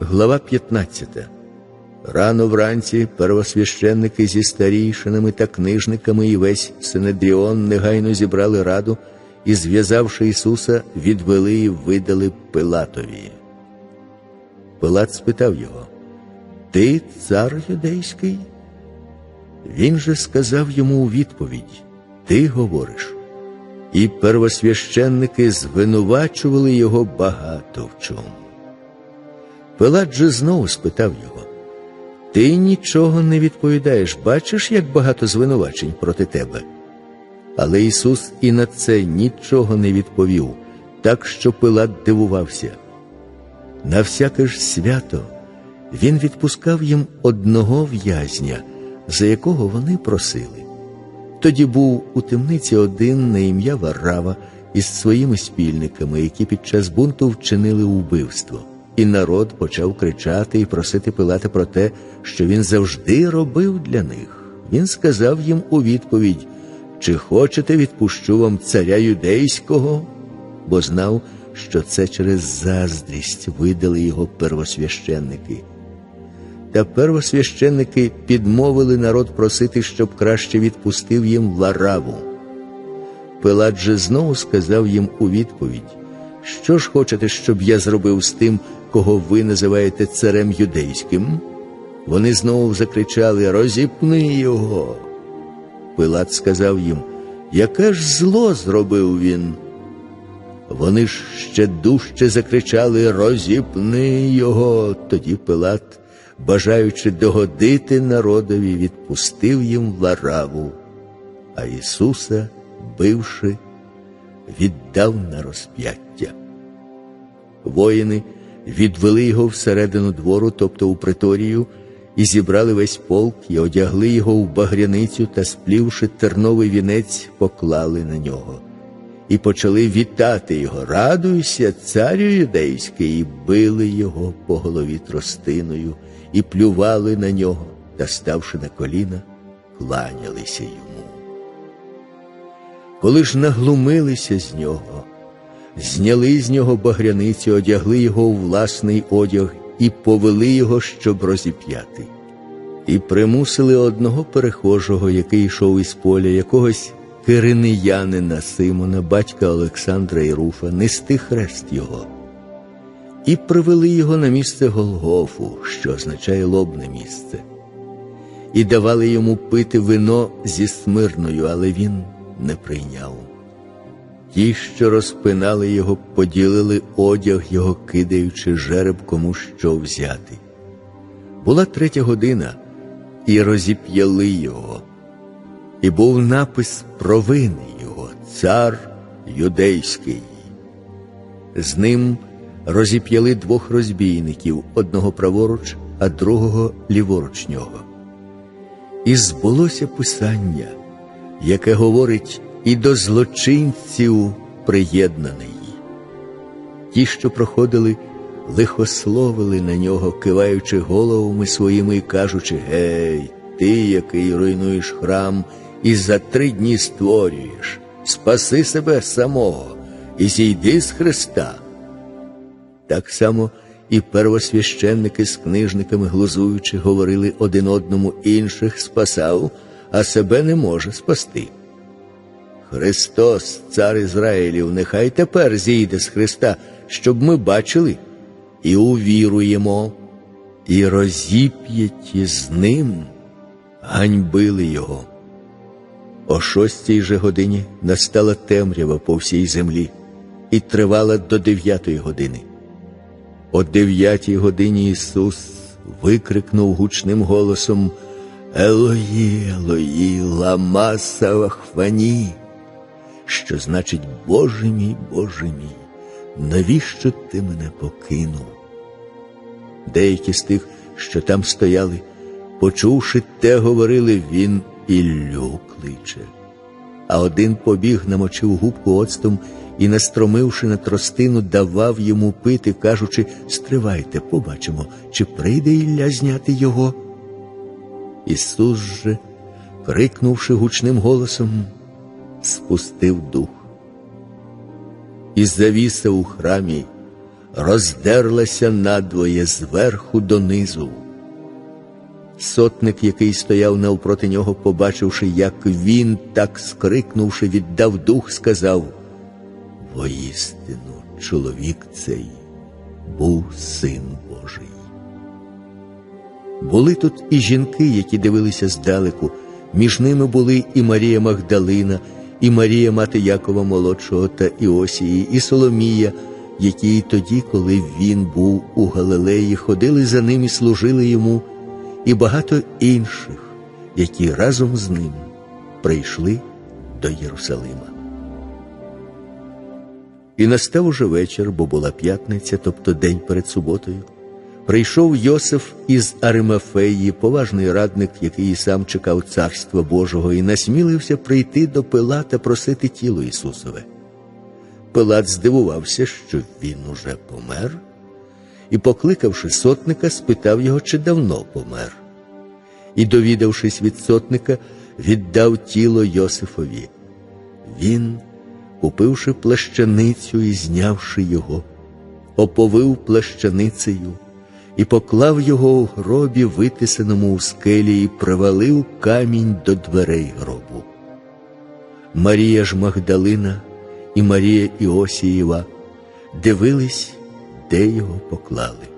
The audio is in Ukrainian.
Глава 15. Рано вранці первосвященники зі старійшинами та книжниками і весь Синедріон негайно зібрали раду і, зв'язавши Ісуса, відвели і видали Пилатові. Пилат спитав його: Ти цар юдейський? Він же сказав йому у відповідь: Ти говориш. І первосвященники звинувачували його багато в чому. Пилат же знову спитав його: Ти нічого не відповідаєш, бачиш, як багато звинувачень проти тебе. Але Ісус і на це нічого не відповів, так що Пилат дивувався. На всяке ж свято він відпускав їм одного в'язня, за якого вони просили. Тоді був у темниці один на ім'я Варрава із своїми спільниками, які під час бунту вчинили вбивство. І народ почав кричати і просити Пилата про те, що він завжди робив для них. Він сказав їм у відповідь: Чи хочете відпущу вам царя юдейського? Бо знав, що це через заздрість видали його первосвященники. Та первосвященники підмовили народ просити, щоб краще відпустив їм Вараву. Пилат же знову сказав їм у відповідь: Що ж хочете, щоб я зробив з тим, кого ви називаєте царем юдейським? Вони знову закричали Розіпни його. Пилат сказав їм, яке ж зло зробив він? Вони ж ще дужче закричали Розіпни його. Тоді Пилат, бажаючи догодити народові, відпустив їм Вараву, а Ісуса, бивши, віддав на розп'яття. Воїни відвели його всередину двору, тобто у приторію, і зібрали весь полк, і одягли його в багряницю та, сплівши терновий вінець, поклали на нього. І почали вітати його, радуйся, царю юдейський, і били його по голові тростиною, і плювали на нього, та, ставши на коліна, кланялися йому. Коли ж наглумилися з нього, зняли з нього багряницю, одягли його у власний одяг і повели його, щоб розіп'яти. І примусили одного перехожого, який йшов із поля, якогось киринеянина Симона, батька Олександра і Руфа, нести хрест його. І привели його на місце Голгофу, що означає лобне місце, і давали йому пити вино зі смирною, але він не прийняв. Ті, що розпинали його, поділили одяг його, кидаючи жереб кому що взяти. Була третя година, і розіп'яли його, і був напис провини його, цар юдейський. З ним розіп'яли двох розбійників, одного праворуч, а другого ліворуч нього. І збулося писання, яке говорить і до злочинців приєднаний. Ті, що проходили, лихословили на нього, киваючи головами своїми і кажучи: Гей, ти, який руйнуєш храм, і за три дні створюєш, спаси себе самого і зійди з Христа. Так само і первосвященники з книжниками, глузуючи, говорили один одному інших спасав, а себе не може спасти. Христос, цар Ізраїлів, нехай тепер зійде з Христа, щоб ми бачили і увіруємо, і розіп'яті з ним ганьбили його. О шостій же годині настала темрява по всій землі і тривала до дев'ятої години. О дев'ятій годині Ісус викрикнув гучним голосом Елої, Елої, лама савахвані, що значить, Боже мій, Боже мій, навіщо ти мене покинув? Деякі з тих, що там стояли, почувши те, говорили він Іллю кличе. А один побіг, намочив губку оцтом і, настромивши на тростину, давав йому пити, кажучи Стривайте, побачимо, чи прийде Ілля зняти його. Ісус же, крикнувши гучним голосом, спустив дух. І завіса у храмі роздерлася надвоє зверху донизу. Сотник, який стояв навпроти нього, побачивши, як він, так скрикнувши, віддав дух, сказав: Воістину, чоловік цей був син Божий. Були тут і жінки, які дивилися здалеку. Між ними були і Марія Магдалина, і Марія мати Якова молодшого та Іосії, і Соломія, які й тоді, коли він був у Галилеї, ходили за ним і служили йому, і багато інших, які разом з ним прийшли до Єрусалима. І настав уже вечір, бо була п'ятниця, тобто день перед суботою. Прийшов Йосиф із Аримафеї, поважний радник, який і сам чекав царства Божого, і насмілився прийти до Пилата просити тіло Ісусове. Пилат здивувався, що він уже помер, і, покликавши сотника, спитав його, чи давно помер. І, довідавшись від сотника, віддав тіло Йосифові. Він, купивши плащаницю і знявши його, оповив плащаницею і поклав його у гробі, витисаному у скелі, і привалив камінь до дверей гробу. Марія ж Магдалина і Марія Іосієва дивились, де його поклали.